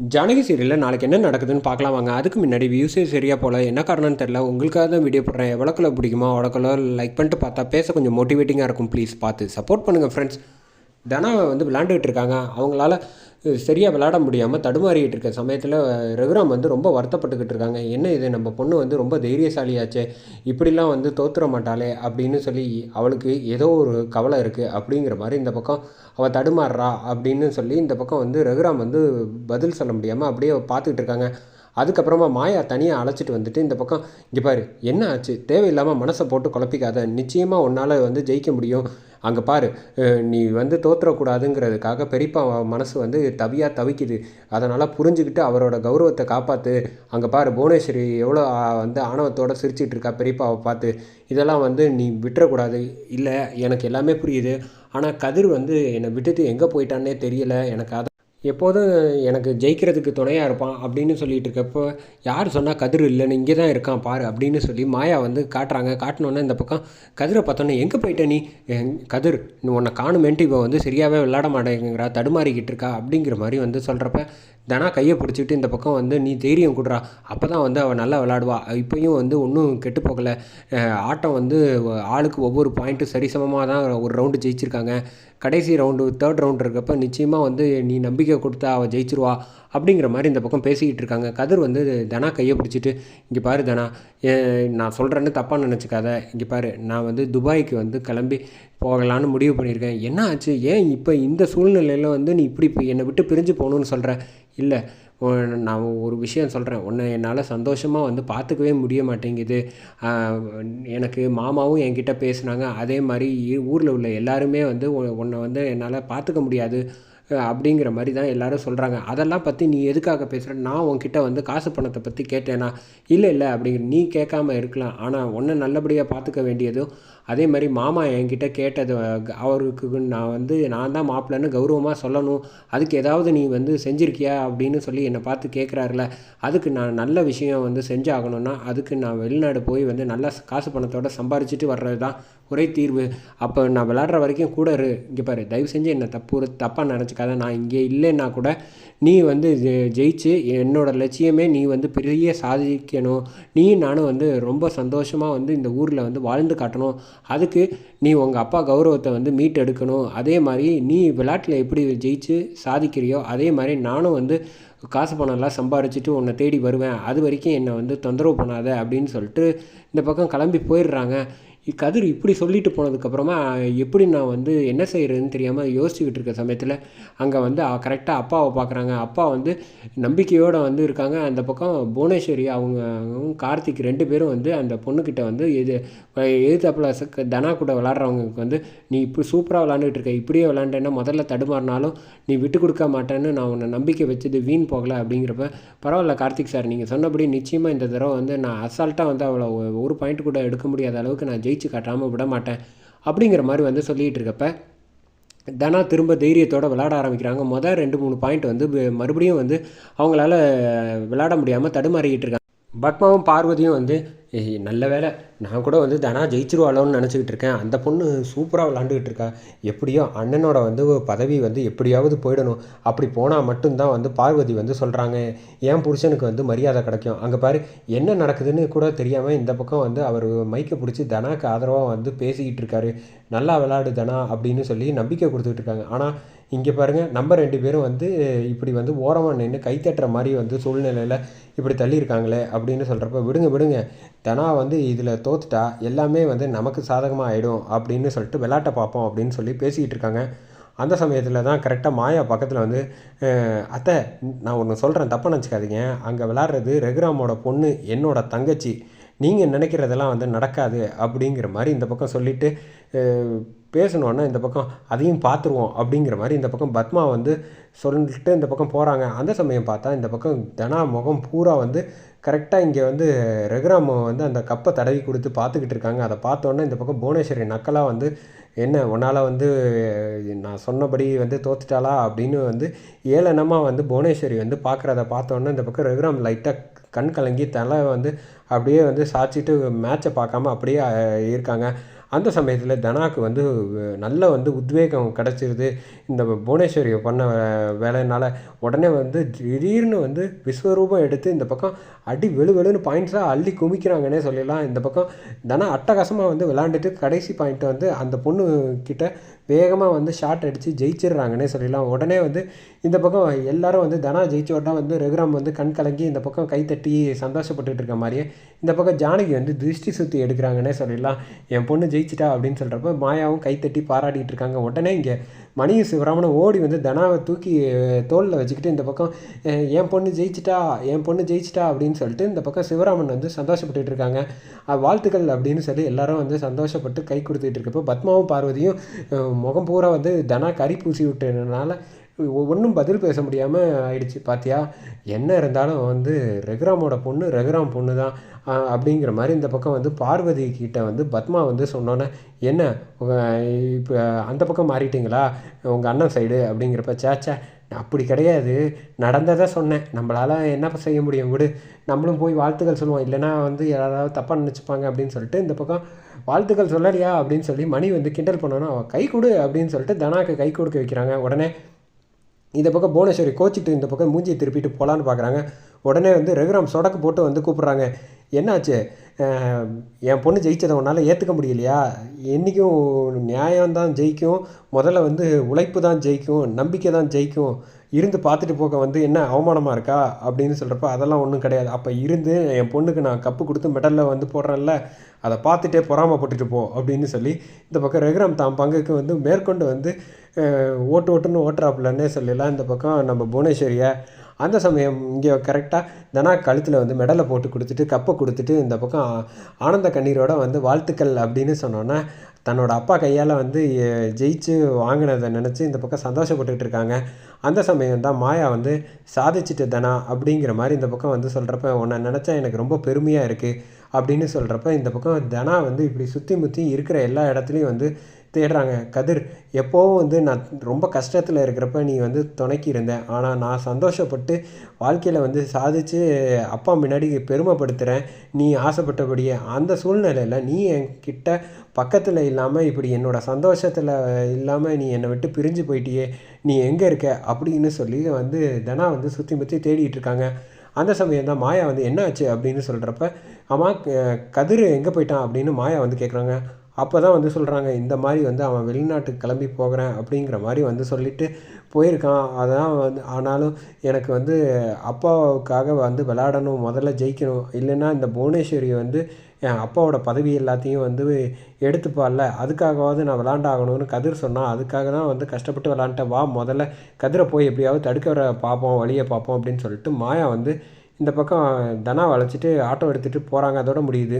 ஜானகி சீரியலில் நாளைக்கு என்ன நடக்குதுன்னு பார்க்கலாம் வாங்க. அதுக்கு முன்னாடி வியூஸே சரியாக போகல என்ன காரணம்னு தெரில உங்களுக்காக தான் வீடியோ போடுறேன். எவ்வளோக்குள்ள பிடிக்குமோ அவ்வளோக்குள்ள லைக் பண்ணிட்டு பார்த்தா பேச கொஞ்சம் மோட்டிவேட்டிங்காக இருக்கும். ப்ளீஸ் பார்த்து சப்போர்ட் பண்ணுங்கள் ஃப்ரெண்ட்ஸ் தனா வந்து விளாண்டுட்டு இருக்காங்க. அவங்களால சரியாக விளாட முடியாமல் தடுமாறிட்டு இருக்க சமயத்தில் ரகுராம் வந்து ரொம்ப வருத்தப்பட்டுக்கிட்டு இருக்காங்க. என்ன இது நம்ம பொண்ணு வந்து ரொம்ப தைரியசாலியாச்சே இப்படிலாம் வந்து தோத்துற மாட்டாளே அப்படின்னு சொல்லி அவளுக்கு ஏதோ ஒரு கவலை இருக்குது அப்படிங்கிற மாதிரி இந்த பக்கம் அவள் தடுமாறுறா அப்படின்னு சொல்லி இந்த பக்கம் வந்து ரகுராம் வந்து பதில் சொல்ல முடியாமல் அப்படியே பார்த்துக்கிட்டு இருக்காங்க. அதுக்கப்புறமா மாயா தனியாக அழைச்சிட்டு வந்துட்டு இந்த பக்கம் இங்கே பாரு என்ன ஆச்சு? தேவையில்லாமல் மனசை போட்டு குழப்பிக்காத. நிச்சயமாக உன்னால் வந்து ஜெயிக்க முடியும். அங்கே பாரு நீ வந்து தோற்றக்கூடாதுங்கிறதுக்காக பெரியப்பா மனசு வந்து தவியாக தவிக்குது. அதனால் புரிஞ்சுக்கிட்டு அவரோட கௌரவத்தை காப்பாற்று அங்கே பாரு புவனேஸ்வரி எவ்வளோ வந்து ஆணவத்தோடு சிரிச்சிட்டு இருக்கா பெரியப்பாவை பார்த்து. இதெல்லாம் வந்து நீ விட்டுறக்கூடாது. இல்லை எனக்கு எல்லாமே புரியுது. ஆனால் கதிர் வந்து என்னை விட்டுட்டு எங்கே போயிட்டான்னே தெரியல. எனக்கு அதை எப்போதும் எனக்கு ஜெயிக்கிறதுக்கு துணையாக இருப்பான் அப்படின்னு சொல்லிட்டு இருக்கப்போ யார் சொன்னால் கதிர் இல்லைன்னு இங்கே தான் இருக்கான் பாரு அப்படின்னு சொல்லி மாயா வந்து காட்டுறாங்க. காட்டினோன்னே இந்த பக்கம் கதிரை பார்த்தோன்னே எங்கே போயிட்ட நீ? எங் கதிர் நீ உன்னை காணுமேன்ட்டு இவன் வந்து சரியாகவே விளையாட மாட்டேங்கிறா தடுமாறிக்கிட்டு இருக்கா? அப்படிங்கிற மாதிரி வந்து சொல்கிறப்ப தனா கையை பிடிச்சிட்டு இந்த பக்கம் வந்து நீ தைரியம் கொடுறா அப்போ தான் வந்து அவள் நல்லா விளாடுவா இப்போயும் வந்து ஒன்றும் கெட்டு போகலை. ஆட்டம் வந்து ஆளுக்கு ஒவ்வொரு பாயிண்ட்டும் சரிசமமாக தான் ஒரு ரவுண்டு ஜெயிச்சிருக்காங்க. கடைசி ரவுண்டு தேர்ட் ரவுண்ட் இருக்கப்ப நிச்சயமாக வந்து நீ நம்பிக்கை கொடுத்தா அவள் ஜெயிச்சிருவா அப்படிங்கிற மாதிரி இந்த பக்கம் பேசிக்கிட்டு இருக்காங்க. கதிர் வந்து தனா கையை பிடிச்சிட்டு இங்கே பாரு தனா நான் சொல்கிறேன்னு தப்பாக நினச்சிக்காத. இங்கே பாரு நான் வந்து துபாய்க்கு வந்து கிளம்பி போகலான்னு முடிவு பண்ணியிருக்கேன். என்ன ஆச்சு? ஏன் இப்போ இந்த சூழ்நிலையில் வந்து நீ இப்படி இப்போ என்னை விட்டு பிரிஞ்சு போகணுன்னு சொல்கிற இல்லை நான் ஒரு விஷயம் சொல்கிறேன் உன்னை என்னால் சந்தோஷமாக வந்து பார்த்துக்கவே முடிய மாட்டேங்குது. எனக்கு மாமாவும் என்கிட்ட பேசுனாங்க. அதே மாதிரி ஊரில் உள்ள எல்லாருமே வந்து உன்னை வந்து என்னால் பார்த்துக்க முடியாது அப்படிங்கிற மாதிரி தான் எல்லாரும் சொல்கிறாங்க அதெல்லாம் பற்றி நீ எதுக்காக பேசுகிற நான் உன்கிட்ட வந்து காசு பணத்தை பற்றி கேட்டேனா? இல்லை இல்லை அப்படிங்கிற நீ கேட்காம இருக்கலாம். ஆனால் உன்னை நல்லபடியாக பார்த்துக்க வேண்டியதும் அதே மாதிரி மாமா என்கிட்ட கேட்டது அவருக்கு நான் வந்து நான் தான் மாப்பிள்ளன்னு கௌரவமாக சொல்லணும். அதுக்கு ஏதாவது நீ வந்து செஞ்சுருக்கியா அப்படின்னு சொல்லி என்னை பார்த்து கேட்குறாருல அதுக்கு நான் நல்ல விஷயம் வந்து செஞ்சாகணும்னா அதுக்கு நான் வெளிநாடு போய் வந்து நல்லா காசு பணத்தோட சம்பாரிச்சிட்டு வர்றது தான் ஒரே தீர்வு. அப்போ நான் விளாட்ற வரைக்கும் கூட இரு. இங்கே பாரு தயவு செஞ்சு என்னை தப்பு தப்பாக நினச்சிக்காத. நான் இங்கே இல்லைன்னா கூட நீ வந்து ஜெ- ஜெயிச்சு என்னோடய லட்சியமே நீ வந்து பெரிய சாதிக்கணும். நீ நானும் வந்து ரொம்ப சந்தோஷமாக வந்து இந்த ஊரில் வந்து வாழ்ந்து காட்டணும். அதுக்கு நீ உங்கள் அப்பா கௌரவத்தை வந்து மீட்டெடுக்கணும். அதே மாதிரி நீ விளையாட்டில் எப்படி ஜெயிச்சு சாதிக்கிறியோ அதே மாதிரி நானும் வந்து காசு பணம்லாம் சம்பாரிச்சிட்டு உன்னை தேடி வருவேன். அது வரைக்கும் என்னை வந்து தொந்தரவு பண்ணாத அப்படின்னு சொல்லிட்டு இந்த பக்கம் கிளம்பி போயிடுறாங்க. கதிர் இப்படி சொல்லிட்டு போனதுக்கப்புறமா எப்படி நான் வந்து என்ன செய்கிறதுன்னு தெரியாமல் யோசிச்சுக்கிட்டு இருக்க சமயத்தில் அங்கே வந்து கரெக்டாக அப்பாவை பார்க்குறாங்க அப்பா வந்து நம்பிக்கையோடு வந்து இருக்காங்க. அந்த பக்கம் புவனேஸ்வரி அவங்க கார்த்திக் ரெண்டு பேரும் வந்து அந்த பொண்ணுக்கிட்ட வந்து எது எதிர்த்தாப்புல தனா கூட விளாட்றவங்களுக்கு வந்து நீ இப்படி சூப்பராக விளாண்டுட்டு இருக்க. இப்படியே விளாண்டேன்னா முதல்ல தடுமாறினாலும் நீ விட்டு கொடுக்க மாட்டேன்னு நான் உன்னை நம்பிக்கை வச்சது வீண் போகலை அப்படிங்கிறப்ப பரவாயில்ல கார்த்திக் சார் நீங்கள் சொன்னபடி நிச்சயமாக இந்த தடவை வந்து நான் அசால்ட்டாக வந்து அவ்வளோ ஒரு பாயிண்ட் கூட எடுக்க முடியாத அளவுக்கு நான் ஜெயிச்சு காட்டாமல் விட மாட்டேன். அப்படிங்கிற மாதிரி வந்து சொல்லிகிட்டு இருக்கப்ப தனா திரும்ப தைரியத்தோட விளையாட ஆரம்பிக்கிறாங்க. மொதல் ரெண்டு மூணு பாயிண்ட் வந்து மறுபடியும் வந்து அவங்களால விளையாட முடியாமல் தடுமாறிக்கிட்டு இருக்காங்க. பத்மாவும் பார்வதியும் வந்து "ஏய், நல்ல வேலை நான் கூட வந்து தனா ஜெயிச்சிருவாளோன்னு நினச்சிக்கிட்டு இருக்கேன். அந்த பொண்ணு சூப்பராக விளாண்டுக்கிட்டு இருக்கா. எப்படியோ அண்ணனோட வந்து பதவி வந்து எப்படியாவது போயிடணும். அப்படி போனால் மட்டும்தான் வந்து பார்வதி வந்து சொல்கிறாங்க என் புருஷனுக்கு வந்து மரியாதை கிடைக்கும். அங்கே பாரு என்ன நடக்குதுன்னு கூட தெரியாமல் இந்த பக்கம் வந்து அவர் மைக்கை பிடிச்சி தனாக்கு ஆதரவாக வந்து பேசிக்கிட்டு இருக்காரு. நல்லா விளாடு தனா அப்படின்னு சொல்லி நம்பிக்கை கொடுத்துக்கிட்டு இருக்காங்க. ஆனால் இங்கே பாருங்கள் நம்ம ரெண்டு பேரும் வந்து இப்படி வந்து ஓரமாக நின்று கைத்தட்டுற மாதிரி வந்து சூழ்நிலையில் இப்படி தள்ளியிருக்காங்களே அப்படின்னு சொல்கிறப்ப விடுங்க விடுங்க. தனா வந்து இதில் தோத்துட்டா எல்லாமே வந்து நமக்கு சாதகமாக ஆகிடும் அப்படின்னு சொல்லிட்டு விளாட்ட பார்ப்போம் அப்படின்னு சொல்லி பேசிக்கிட்டு இருக்காங்க. அந்த சமயத்தில் தான் கரெக்டாக மாயா பக்கத்தில் வந்து அத்தை நான் ஒன்று சொல்கிறேன் தப்பாக நினச்சிக்காதீங்க. அங்கே விளாட்றது ரகுராமோட பொண்ணு என்னோட தங்கச்சி. நீங்கள் நினைக்கிறதெல்லாம் வந்து நடக்காது அப்படிங்கிற மாதிரி இந்த பக்கம் சொல்லிவிட்டு பேசணுன்னா இந்த பக்கம் அதையும் பார்த்துருவோம் அப்படிங்கிற மாதிரி இந்த பக்கம் பத்மா வந்து சொல்லிட்டு இந்த பக்கம் போகிறாங்க அந்த சமயம் பார்த்தா இந்த பக்கம் தனா முகம் பூரா வந்து கரெக்டாக இங்கே வந்து ரகுராம் வந்து அந்த கப்பை தடவி கொடுத்து பார்த்துக்கிட்டு இருக்காங்க. அதை பார்த்தோன்னே இந்த பக்கம் புவனேஸ்வரி நக்கலாக வந்து என்ன உன்னால் வந்து நான் சொன்னபடி வந்து தோத்துட்டாளா? அப்படின்னு வந்து ஏளனமாக வந்து புவனேஸ்வரி வந்து பார்க்குறத பார்த்தோன்னே இந்த பக்கம் ரகுராம் லைட்டாக கண் கலங்கி தலை வந்து அப்படியே வந்து சாச்சிட்டு மேட்சை பார்க்காம அப்படியே இருக்காங்க. அந்த சமயத்தில் தனாக்கு வந்து நல்ல வந்து உத்வேகம் கிடச்சிருது. இந்த புவனேஸ்வரியை பண்ண வேலையினால் உடனே வந்து திடீர்னு வந்து விஸ்வரூபம் எடுத்து இந்த பக்கம் அடி வெளு வெளுன்னு பாயிண்ட்ஸாக அள்ளி குமிக்கிறாங்கன்னே சொல்லிடலாம். இந்த பக்கம் தனா அட்டகாசமாக வந்து விளாண்டுட்டு கடைசி பாயிண்ட்டை வந்து அந்த பொண்ணு கிட்ட வேகமாக வந்து ஷாட் அடித்து ஜெயிச்சிடுறாங்கன்னே சொல்லிடலாம். உடனே வந்து இந்த பக்கம் எல்லாரும் வந்து தனா ஜெயிச்ச உடனே வந்து ரகுராம் வந்து கண் கலங்கி இந்த பக்கம் கைத்தட்டி சந்தோஷப்பட்டுட்டு இருக்க மாதிரியே இந்த பக்கம் ஜானகி வந்து திருஷ்டி சுற்றி எடுக்கிறாங்கன்னே சொல்லிடலாம். என் பொண்ணு ஜெயிச்சிட்டா அப்படின்னு சொல்கிறப்ப மாயாவும் கைத்தட்டி பாராட்டிகிட்டு இருக்காங்க. உடனே இங்கே மணியும் சிவராமனும் ஓடி வந்து தனாவை தூக்கி தோளில் வச்சுக்கிட்டு இந்த பக்கம் என் பொண்ணு ஜெயிச்சிட்டா என் பொண்ணு ஜெயிச்சிட்டா அப்படின்னு சொல்லிட்டு இந்த பக்கம் சிவராமன் வந்து சந்தோஷப்பட்டுட்டு இருக்காங்க. வாழ்த்துக்கள் அப்படின்னு சொல்லி எல்லாரும் வந்து சந்தோஷப்பட்டு கை கொடுத்துட்டு இருக்கப்போ பத்மாவும் பார்வதியும் முகம் பூரா வந்து தனா கறி பூசி விட்டதுனால ஒன்றும் பதில் பேச முடியாமல் ஆயிடுச்சு. பார்த்தியா என்ன இருந்தாலும் வந்து ரகுராமோட பொண்ணு ரகுராம் பொண்ணு தான் அப்படிங்கிற மாதிரி இந்த பக்கம் வந்து பார்வதி கிட்ட வந்து பத்மா வந்து சொன்னோன்னே என்ன? இப்போ அந்த பக்கம் மாறிட்டீங்களா? உங்கள் அண்ணன் சைடு அப்படிங்கிறப்ப சேச்சா அப்படி கிடையாது. நடந்ததை சொன்னேன். நம்மளால் என்ன செய்ய முடியும்? விடு. நம்மளும் போய் வாழ்த்துக்கள் சொல்லுவோம். இல்லைனா வந்து யாராவது தப்பாக நினச்சிப்பாங்க அப்படின்னு சொல்லிட்டு இந்த பக்கம் வாழ்த்துக்கள் சொல்லலையா அப்படின்னு சொல்லி மணி வந்து கிண்டல் பண்ணணும். அவள் கை கொடு அப்படின்னு சொல்லிட்டு தனாக்கு கை கொடுக்க வைக்கிறாங்க. உடனே இந்த பக்கம் புவனேஸ்வரி கோச்சிட்டு இந்த பக்கம் மூஞ்சியை திருப்பிட்டு போகலான்னு பார்க்குறாங்க உடனே வந்து ரகுராம் சொடக்கு போட்டு வந்து கூப்பிட்றாங்க. என்னாச்சு? என் பொண்ணு ஜெயிச்சதை உன்னால் ஏற்றுக்க முடியலையா? என்றைக்கும் நியாயம்தான் ஜெயிக்கும். முதல்ல வந்து உழைப்பு தான் ஜெயிக்கும். நம்பிக்கை தான் ஜெயிக்கும். இருந்து பார்த்துட்டு போக வந்து என்ன அவமானமாக இருக்கா? அப்படின்னு சொல்கிறப்ப அதெல்லாம் ஒன்றும் கிடையாது. அப்போ இருந்து என் பொண்ணுக்கு நான் கப்பு கொடுத்து மெடலில் வந்து போடுறேன்ல அதை பார்த்துட்டே பொறாமப்பட்டுட்டு போ அப்படின்னு சொல்லி இந்த பக்கம் ரகுராம் தான் பங்குக்கு வந்து மேற்கொண்டு வந்து ஓட்டு ஓட்டுன்னு ஓட்டுறாப்புலன்னே சொல்லலாம். இந்த பக்கம் நம்ம புவனேஸ்வரியை அந்த சமயம் இங்கே கரெக்டாக தனா கழுத்தில் வந்து மெடலை போட்டு கொடுத்துட்டு கப்பை கொடுத்துட்டு இந்த பக்கம் ஆனந்த கண்ணீரோட வந்து வாழ்த்துக்கள் அப்படின்னு சொன்னோன்னே தன்னோட அப்பா கையால் வந்து ஜெயிச்சு வாங்கினதை நினச்சி இந்த பக்கம் சந்தோஷப்பட்டுக்கிட்டு இருக்காங்க. அந்த சமயம் தான் மாயா வந்து சாதிச்சுட்டு தனா அப்படிங்கிற மாதிரி இந்த பக்கம் வந்து சொல்கிறப்ப உன்னை நினச்சா எனக்கு ரொம்ப பெருமையாக இருக்குது அப்படின்னு சொல்கிறப்ப இந்த பக்கம் தனா வந்து இப்படி சுற்றி முற்றி இருக்கிற எல்லா இடத்துலையும் வந்து தேடுறாங்க. கதிர் எப்போவும் வந்து நான் ரொம்ப கஷ்டத்தில் இருக்கிறப்ப நீ வந்து துணைக்கி இருந்தேன் ஆனால் நான் சந்தோஷப்பட்டு வாழ்க்கையில் வந்து சாதித்து அப்பா முன்னாடி பெருமைப்படுத்துகிறேன் நீ ஆசைப்பட்டபடியே அந்த சூழ்நிலையில் நீ என்கிட்ட பக்கத்தில் இல்லாமல் இப்படி என்னோடய சந்தோஷத்தில் இல்லாமல் நீ என்னை விட்டு பிரிஞ்சு போயிட்டியே. நீ எங்கே இருக்க? அப்படின்னு சொல்லி வந்து தனா வந்து சுற்றி முற்றி தேடிட்டு இருக்காங்க. அந்த சமயம் தான் மாயா வந்து என்ன ஆச்சு? அப்படின்னு சொல்கிறப்ப ஆமாம் கதிர் எங்கே போயிட்டான்? அப்படின்னு மாயா வந்து கேட்குறாங்க அப்போ தான் வந்து சொல்கிறாங்க இந்த மாதிரி வந்து அவன் வெளிநாட்டுக்கு கிளம்பி போகிறேன் அப்படிங்கிற மாதிரி வந்து சொல்லிவிட்டு போயிருக்கான். அதான் வந்து ஆனாலும் எனக்கு வந்து அப்பாவுக்காக வந்து விளாடணும் முதல்ல ஜெயிக்கணும். இல்லைன்னா இந்த புவனேஸ்வரி வந்து என் அப்பாவோட பதவி எல்லாத்தையும் வந்து எடுத்துப்பால அதுக்காகவாவது நான் விளாண்டாகணும்னு கதிர் சொன்னால் அதுக்காக தான் வந்து கஷ்டப்பட்டு விளாண்டேன் வா முதல்ல கதிரை போய் எப்படியாவது தடுக்க வர பார்ப்போம் வழியை பார்ப்போம் அப்படின்னு சொல்லிட்டு மாயா வந்து இந்த பக்கம் தனா வளைச்சிட்டு ஆட்டோ எடுத்துகிட்டு போகிறாங்க அதோட முடியுது.